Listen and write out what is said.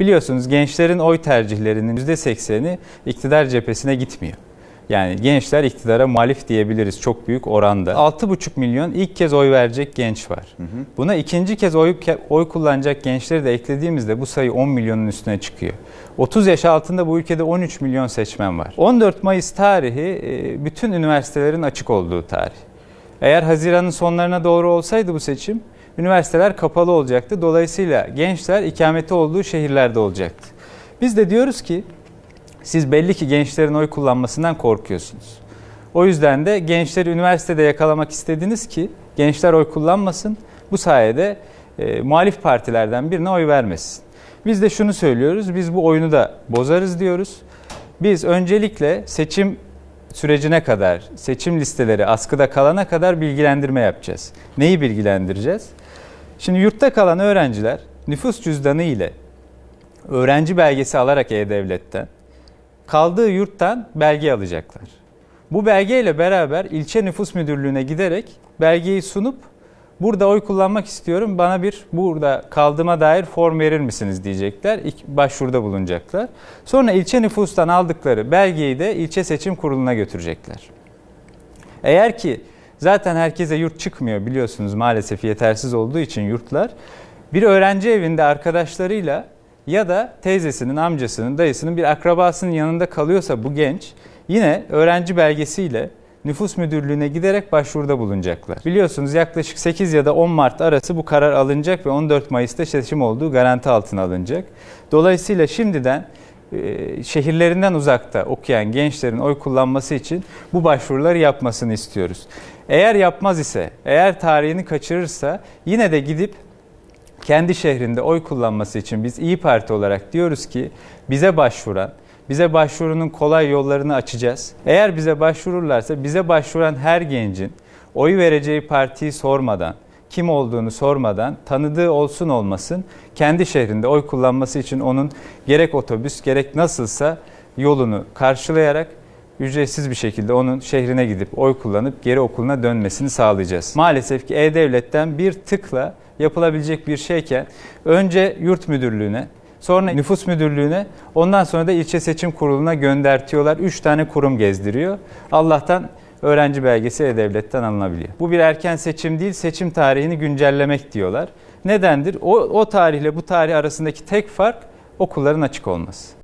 Biliyorsunuz gençlerin oy tercihlerinin %80'i iktidar cephesine gitmiyor. Yani gençler iktidara muhalif diyebiliriz çok büyük oranda. 6,5 milyon ilk kez oy verecek genç var. Buna ikinci kez oy, oy kullanacak gençleri de eklediğimizde bu sayı 10 milyonun üstüne çıkıyor. 30 yaş altında bu ülkede 13 milyon seçmen var. 14 Mayıs tarihi e, bütün üniversitelerin açık olduğu tarih. Eğer Haziran'ın sonlarına doğru olsaydı bu seçim, üniversiteler kapalı olacaktı. Dolayısıyla gençler ikameti olduğu şehirlerde olacaktı. Biz de diyoruz ki siz belli ki gençlerin oy kullanmasından korkuyorsunuz. O yüzden de gençleri üniversitede yakalamak istediniz ki gençler oy kullanmasın. Bu sayede e, muhalif partilerden birine oy vermesin. Biz de şunu söylüyoruz, biz bu oyunu da bozarız diyoruz. Biz öncelikle seçim sürecine kadar, seçim listeleri askıda kalana kadar bilgilendirme yapacağız. Neyi bilgilendireceğiz? Şimdi yurtta kalan öğrenciler nüfus cüzdanı ile öğrenci belgesi alarak E-Devlet'ten kaldığı yurttan belge alacaklar. Bu belgeyle beraber ilçe nüfus müdürlüğüne giderek belgeyi sunup burada oy kullanmak istiyorum bana bir burada kaldığıma dair form verir misiniz diyecekler. İlk başvuruda bulunacaklar. Sonra ilçe nüfustan aldıkları belgeyi de ilçe seçim kuruluna götürecekler. Eğer ki zaten herkese yurt çıkmıyor biliyorsunuz maalesef yetersiz olduğu için yurtlar. Bir öğrenci evinde arkadaşlarıyla ya da teyzesinin, amcasının, dayısının bir akrabasının yanında kalıyorsa bu genç yine öğrenci belgesiyle nüfus müdürlüğüne giderek başvuruda bulunacaklar. Biliyorsunuz yaklaşık 8 ya da 10 Mart arası bu karar alınacak ve 14 Mayıs'ta seçim olduğu garanti altına alınacak. Dolayısıyla şimdiden şehirlerinden uzakta okuyan gençlerin oy kullanması için bu başvuruları yapmasını istiyoruz. Eğer yapmaz ise, eğer tarihini kaçırırsa yine de gidip kendi şehrinde oy kullanması için biz İyi Parti olarak diyoruz ki bize başvuran, bize başvurunun kolay yollarını açacağız. Eğer bize başvururlarsa bize başvuran her gencin oy vereceği partiyi sormadan, kim olduğunu sormadan, tanıdığı olsun olmasın kendi şehrinde oy kullanması için onun gerek otobüs gerek nasılsa yolunu karşılayarak ücretsiz bir şekilde onun şehrine gidip oy kullanıp geri okuluna dönmesini sağlayacağız. Maalesef ki E-Devlet'ten bir tıkla yapılabilecek bir şeyken önce yurt müdürlüğüne, sonra nüfus müdürlüğüne, ondan sonra da ilçe seçim kuruluna göndertiyorlar. Üç tane kurum gezdiriyor. Allah'tan öğrenci belgesi E-Devlet'ten alınabiliyor. Bu bir erken seçim değil, seçim tarihini güncellemek diyorlar. Nedendir? O, o tarihle bu tarih arasındaki tek fark okulların açık olması.